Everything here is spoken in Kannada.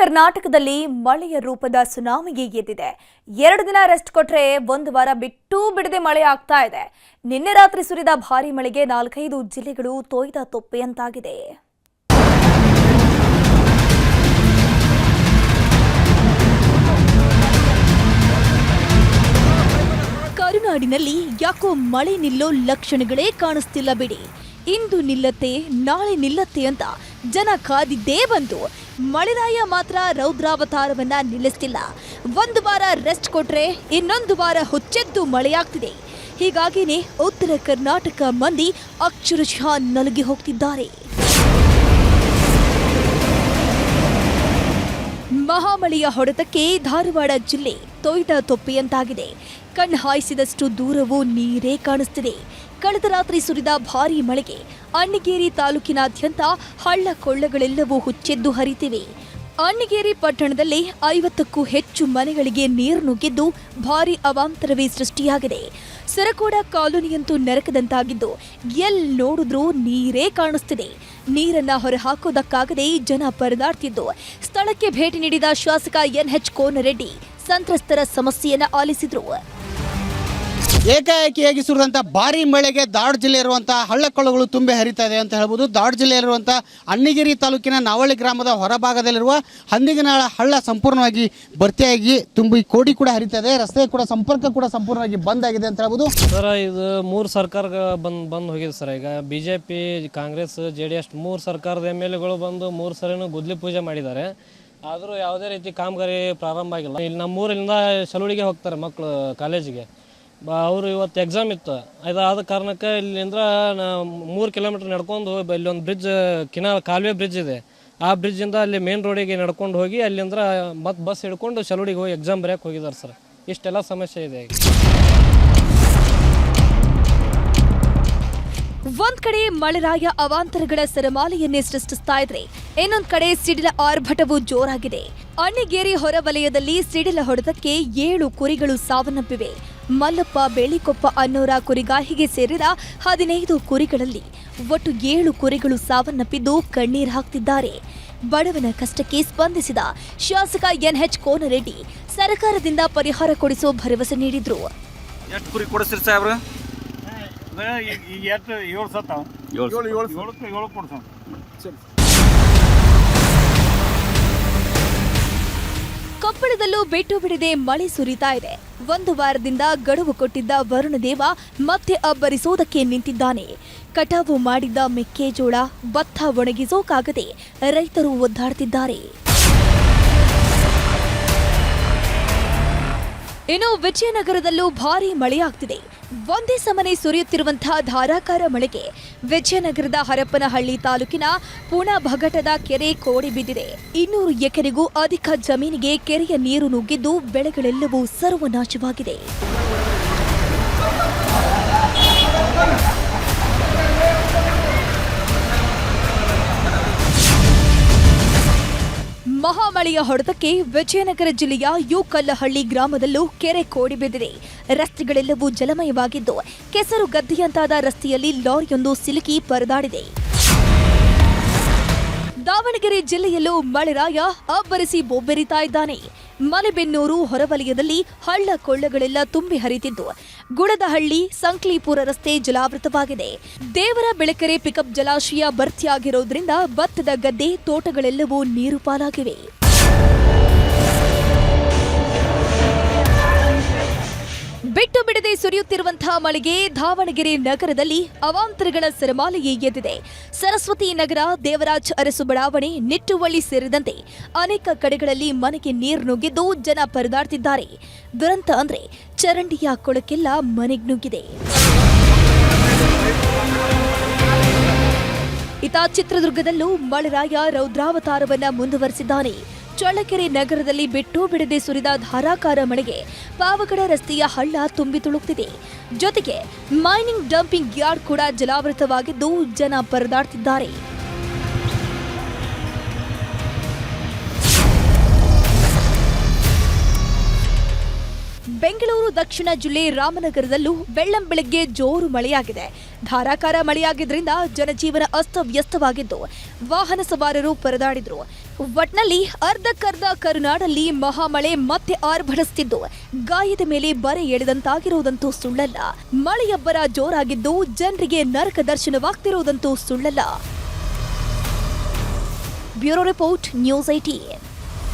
ಕರ್ನಾಟಕದಲ್ಲಿ ಮಳೆಯ ರೂಪದ ಸುನಾಮಿಗೆ ಎದ್ದಿದೆ. ಎರಡು ದಿನ ರೆಸ್ಟ್ ಕೊಟ್ರೆ ಒಂದು ವಾರ ಬಿಟ್ಟು ಬಿಡದೆ ಮಳೆ ಆಗ್ತಾ ಇದೆ. ನಿನ್ನೆ ರಾತ್ರಿ ಸುರಿದ ಭಾರಿ ಮಳೆಗೆ ನಾಲ್ಕೈದು ಜಿಲ್ಲೆಗಳು ತೊಯ್ದ ತೊಪ್ಪೆಯಂತಾಗಿದೆ. ಕರುನಾಡಿನಲ್ಲಿ ಯಾಕೋ ಮಳೆ ನಿಲ್ಲೋ ಲಕ್ಷಣಗಳೇ ಕಾಣಿಸ್ತಿಲ್ಲ ಬಿಡಿ. ಇಂದು ನಿಲ್ಲತ್ತೆ, ನಾಳೆ ನಿಲ್ಲತ್ತೆ ಅಂತ ಜನ ಕಾದಿದ್ದೇ ಬಂತು ಮಳೆರಾಯ ಮಾತ್ರ ರೌದ್ರಾವತಾರವನ್ನ ನಿಲ್ಲಿಸ್ತಿಲ್ಲ. ಒಂದು ವಾರ ರೆಸ್ಟ್ ಕೊಟ್ರೆ ಇನ್ನೊಂದು ವಾರ ಹುಚ್ಚೆದ್ದು ಮಳೆಯಾಗ್ತಿದೆ. ಹೀಗಾಗಿನೇ ಉತ್ತರ ಕರ್ನಾಟಕ ಮಂದಿ ಅಕ್ಷರಶಃ ನಲುಗಿ ಹೋಗ್ತಿದ್ದಾರೆ. ಮಹಾಮಳೆಯ ಹೊಡೆತಕ್ಕೆ ಧಾರವಾಡ ಜಿಲ್ಲೆ ತೊಯ್ದ ತೊಪ್ಪೆಯಂತಾಗಿದೆ. ಕಣ್ಣು ಹಾಯಿಸಿದಷ್ಟು ದೂರವೂ ನೀರೇ ಕಾಣಿಸ್ತಿದೆ. ಕಳೆದ ರಾತ್ರಿ ಸುರಿದ ಭಾರೀ ಮಳೆಗೆ ಅಣ್ಣಿಗೇರಿ ತಾಲೂಕಿನಾದ್ಯಂತ ಹಳ್ಳ ಕೊಳ್ಳಗಳೆಲ್ಲವೂ ಹುಚ್ಚೆದ್ದು ಹರಿತಿವೆ. ಅಣ್ಣಿಗೇರಿ ಪಟ್ಟಣದಲ್ಲಿ ಐವತ್ತಕ್ಕೂ ಹೆಚ್ಚು ಮನೆಗಳಿಗೆ ನೀರು ನುಗ್ಗಿದ್ದು ಭಾರಿ ಅವಾಂತರವೇ ಸೃಷ್ಟಿಯಾಗಿದೆ. ಸರಕೋಡ ಕಾಲೋನಿಯಂತೂ ನೆರಕದಂತಾಗಿದ್ದು ಎಲ್ ನೋಡಿದ್ರೂ ನೀರೇ ಕಾಣಿಸ್ತಿದೆ. ನೀರನ್ನ ಹೊರಹಾಕೋದಕ್ಕಾಗದೆ ಜನ ಪರದಾಡ್ತಿದ್ದು. ಸ್ಥಳಕ್ಕೆ ಭೇಟಿ ನೀಡಿದ ಶಾಸಕ ಎನ್ಎಚ್ ಕೋನರೆಡ್ಡಿ ಸಂತ್ರಸ್ತರ ಸಮಸ್ಯೆಯನ್ನ ಆಲಿಸಿದ್ರು. ಏಕಾಏಕಿಯಾಗಿ ಸುರಿದಂಥ ಭಾರಿ ಮಳೆಗೆ ದಾಡ್ ಜಿಲ್ಲೆ ಇರುವಂತಹ ಹಳ್ಳಕೊಳ್ಳಗಳು ತುಂಬಿ ಹರಿತಾ ಇದೆ ಅಂತ ಹೇಳ್ಬೋದು. ದಾಡ್ ಜಿಲ್ಲೆಯಲ್ಲಿರುವಂಥ ಅಣ್ಣಿಗಿರಿ ತಾಲೂಕಿನ ನಾವಳ್ಳಿ ಗ್ರಾಮದ ಹೊರಭಾಗದಲ್ಲಿರುವ ಹಂದಿಗನಾಳ ಹಳ್ಳ ಸಂಪೂರ್ಣವಾಗಿ ಭರ್ತಿಯಾಗಿ ತುಂಬಿ ಕೋಡಿ ಕೂಡ ಹರಿತಾ ಇದೆ ರಸ್ತೆ ಕೂಡ ಸಂಪರ್ಕ ಕೂಡ ಸಂಪೂರ್ಣವಾಗಿ ಬಂದ್ ಆಗಿದೆ ಅಂತ ಹೇಳ್ಬೋದು. ಸರ್ ಇದು ಮೂರು ಸರ್ಕಾರ ಬಂದ್ ಬಂದ್ ಹೋಗಿದೆ ಸರ್. ಈಗ B J P Congress J D S ಮೂರು ಸರ್ಕಾರದ ಎಂ ಎಲ್ ಎಗಳು ಬಂದು ಮೂರು ಸರಿನೂ ಗುದ್ಲಿ ಪೂಜೆ ಮಾಡಿದ್ದಾರೆ. ಆದರೂ ಯಾವುದೇ ರೀತಿ ಕಾಮಗಾರಿ ಪ್ರಾರಂಭ ಆಗಿಲ್ಲ. ಇಲ್ಲಿ ನಮ್ಮೂರಿಂದ ಸಲುಳಿಗೆ ಹೋಗ್ತಾರೆ ಮಕ್ಕಳು ಕಾಲೇಜಿಗೆ. ಬ, ಅವರು ಇವತ್ತು ಎಕ್ಸಾಮ್ ಇತ್ತು. ಅದಾದ ಕಾರಣಕ್ಕೆ ಇಲ್ಲಿಂದ ಮೂರು ಕಿಲೋಮೀಟ್ರ್ ನಡ್ಕೊಂಡು ಹೋಗಿ ಇಲ್ಲಿ ಒಂದು ಬ್ರಿಡ್ಜ್ ಕಿನಾ ಕಾಲುವೆ ಬ್ರಿಡ್ಜ್ ಇದೆ. ಆ ಬ್ರಿಡ್ಜಿಂದ ಅಲ್ಲಿ ಮೇನ್ ರೋಡಿಗೆ ನಡ್ಕೊಂಡು ಹೋಗಿ ಅಲ್ಲಿಂದ ಮತ್ತೆ ಬಸ್ ಹಿಡ್ಕೊಂಡು ಸಲುಡಿಗೆ ಹೋಗಿ ಎಕ್ಸಾಮ್ ಬರೆಯೋಕೆ ಹೋಗಿದ್ದಾರೆ ಸರ್. ಇಷ್ಟೆಲ್ಲ ಸಮಸ್ಯೆ ಇದೆ ಒಂದ್ ಕಡೆ ಮಳೆರಾಯ ಅವಾಂತರಗಳ ಸರಮಾಲೆಯನ್ನೇ ಸೃಷ್ಟಿಸ್ತಾ ಇದ್ರೆ, ಇನ್ನೊಂದ್ ಕಡೆ ಸಿಡಿಲ ಆರ್ಭಟವು ಜೋರಾಗಿದೆ. ಅಣ್ಣಿಗೇರಿ ಹೊರವಲಯದಲ್ಲಿ ಸಿಡಿಲ ಹೊಡೆತಕ್ಕೆ ಏಳು ಕುರಿಗಳು ಸಾವನ್ನಪ್ಪಿವೆ. ಮಲ್ಲಪ್ಪ ಬೇಳಿಕೊಪ್ಪ ಅನ್ನೋರ ಕುರಿಗಾಹಿಗೆ ಸೇರಿದ ಹದಿನೈದು ಕುರಿಗಳಲ್ಲಿ ಒಟ್ಟು ಏಳು ಕುರಿಗಳು ಸಾವನ್ನಪ್ಪಿದ್ದು ಕಣ್ಣೀರು ಹಾಕ್ತಿದ್ದಾರೆ. ಬಡವನ ಕಷ್ಟಕ್ಕೆ ಸ್ಪಂದಿಸಿದ ಶಾಸಕ ಎನ್ಎಚ್ ಕೋನರೆಡ್ಡಿ ಸರ್ಕಾರದಿಂದ ಪರಿಹಾರ ಕೊಡಿಸೋ ಭರವಸೆ ನೀಡಿದ್ರು. ಎಷ್ಟು ಕುರಿ ಕೊಡಿಸ್ತೀರಿ ಸಾಹೇಬ್ರ ಈಗ ಎಷ್ಟು ಏಳು ಸತ್ತಾವ ಏಳು ಏಳು ಏಳಕ್ಕೆ ಏಳು ಕೊಡ್ಸೋಣ ಕೊಪ್ಪಳದಲ್ಲೂ ಬಿಟ್ಟು ಬಿಡದೆ ಮಳೆ ಸುರಿತಾ ಇದೆ. ಒಂದು ವಾರದಿಂದ ಗಡುವು ಕೊಟ್ಟಿದ್ದ ವರುಣದೇವ ಮತ್ತೆ ಅಬ್ಬರಿಸೋದಕ್ಕೆ ನಿಂತಿದ್ದಾನೆ. ಕಟಾವು ಮಾಡಿದ್ದ ಮೆಕ್ಕೆಜೋಳ ಭತ್ತ ಒಣಗಿಸೋಕಾಗದೆ ರೈತರು ಒದ್ದಾಡ್ತಿದ್ದಾರೆ. ಇನ್ನು ವಿಜಯನಗರದಲ್ಲೂ ಭಾರೀ ಮಳೆಯಾಗ್ತಿದೆ. ಒಂದೇ ಸಮನೆ ಸುರಿಯುತ್ತಿರುವಂತಹ ಧಾರಾಕಾರ ಮಳೆಗೆ ವಿಜಯನಗರದ ಹರಪನಹಳ್ಳಿ ತಾಲೂಕಿನ ಪುಣ ಭಗಟದ ಕೆರೆ ಕೋಡಿ ಬಿದ್ದಿದೆ. ಇನ್ನೂರು ಎಕರೆಗೂ ಅಧಿಕ ಜಮೀನಿಗೆ ಕೆರೆಯ ನೀರು ನುಗ್ಗಿದ್ದು ಬೆಳೆಗಳೆಲ್ಲವೂ ಸರ್ವನಾಶವಾಗಿದೆ. ಮಹಾಮಳೆಯ ಹೊಡೆತಕ್ಕೆ ವಿಜಯನಗರ ಜಿಲ್ಲೆಯ ಯುಕಲ್ಲಹಳ್ಳಿ ಗ್ರಾಮದಲ್ಲೂ ಕೆರೆ ಕೋಡಿ ಬಿದ್ದಿದೆ. ರಸ್ತೆಗಳೆಲ್ಲವೂ ಜಲಮಯವಾಗಿದ್ದು ಕೆಸರು ಗದ್ದೆಯಂತಾದ ರಸ್ತೆಯಲ್ಲಿ ಲಾರಿಯೊಂದು ಸಿಲುಕಿ ಪರದಾಡಿದೆ. ದಾವಣಗೆರೆ ಜಿಲ್ಲೆಯಲ್ಲೂ ಮಳೆರಾಯ ಅಬ್ಬರಿಸಿ ಬೊಬ್ಬೆರಿತಾ ಇದ್ದಾನೆ. ಮಲೆಬೆನ್ನೂರು ಹೊರವಲಯದಲ್ಲಿ ಹಳ್ಳ ಕೊಳ್ಳಗಳೆಲ್ಲ ತುಂಬಿ ಹರಿತಿದ್ದು. ಗುಡದಹಳ್ಳಿ, ಸಂಕ್ಲೀಪುರ ರಸ್ತೆ ಜಲಾವೃತವಾಗಿದೆ. ದೇವರ ಬೆಳಕರೆ ಪಿಕಪ್ ಜಲಾಶಯ ಭರ್ತಿಯಾಗಿರೋದ್ರಿಂದ ಭತ್ತದ ಗದ್ದೆ, ತೋಟಗಳೆಲ್ಲವೂ ನೀರು ಪಾಲಾಗಿವೆ. ಬಿಟ್ಟು ಬಿಡದೆ ಸುರಿಯುತ್ತಿರುವಂತಹ ಮಳೆಗೆ ದಾವಣಗೆರೆ ನಗರದಲ್ಲಿ ಅವಾಂತರಗಳ ಸರಮಾಲೆಯೇ ಎದ್ದಿದೆ. ಸರಸ್ವತಿ ನಗರ, ದೇವರಾಜ್ ಅರಸು ಬಡಾವಣೆ, ನಿಟ್ಟುವಳ್ಳಿ ಸೇರಿದಂತೆ ಅನೇಕ ಕಡೆಗಳಲ್ಲಿ ಮನೆಗೆ ನೀರು ನುಗ್ಗಿದ್ದು ಜನ ಪರದಾಡ್ತಿದ್ದಾರೆ. ದುರಂತ ಅಂದ್ರೆ ಚರಂಡಿಯ ಕೊಳಕೆಲ್ಲ ಮನೆಗೆ ನುಗ್ಗಿದೆ. ಇತ ಚಿತ್ರದುರ್ಗದಲ್ಲೂ ಮಳೆರಾಯ ರೌದ್ರಾವತಾರವನ್ನ ಮುಂದುವರೆಸಿದ್ದಾನೆ. ಚಳ್ಳಕೆರೆ ನಗರದಲ್ಲಿ ಬಿಟ್ಟು ಬಿಡದೆ ಸುರಿದ ಧಾರಾಕಾರ ಮಳೆಗೆ ಪಾವಗಡ ರಸ್ತೆಯ ಹಳ್ಳ ತುಂಬಿ ತುಳುಕ್ತಿದೆ. ಜೊತೆಗೆ ಮೈನಿಂಗ್ ಡಂಪಿಂಗ್ ಯಾರ್ಡ್ ಕೂಡ ಜಲಾವೃತವಾಗಿದ್ದು ಜನ ಪರದಾಡ್ತಿದ್ದಾರೆ. ಬೆಂಗಳೂರು ದಕ್ಷಿಣ ಜಿಲ್ಲೆ ರಾಮನಗರದಲ್ಲೂ ಬೆಳ್ಳಂ ಬೆಳಗ್ಗೆ ಜೋರು ಮಳೆಯಾಗಿದೆ. ಧಾರಾಕಾರ ಮಳೆಯಾಗಿದ್ದರಿಂದ ಜನಜೀವನ ಅಸ್ತವ್ಯಸ್ತವಾಗಿದ್ದು, ವಾಹನ ಸವಾರರು ಪರದಾಡಿದ್ರು. ಒಟ್ನಲ್ಲಿ ಅರ್ಧಕ್ಕರ್ಧ ಕರುನಾಡಲ್ಲಿ ಮಹಾಮಳೆ ಮತ್ತೆ ಆರ್ಭಟಿಸುತ್ತಿದ್ದು ಗಾಯದ ಮೇಲೆ ಬರೆ ಎಳೆದಂತಾಗಿರುವುದಂತೂ ಸುಳ್ಳಲ್ಲ. ಮಳೆಯಬ್ಬರ ಜೋರಾಗಿದ್ದು ಜನರಿಗೆ ನರಕ ದರ್ಶನವಾಗ್ತಿರುವುದಂತೂ ಸುಳ್ಳಲ್ಲ. Bureau report, news IT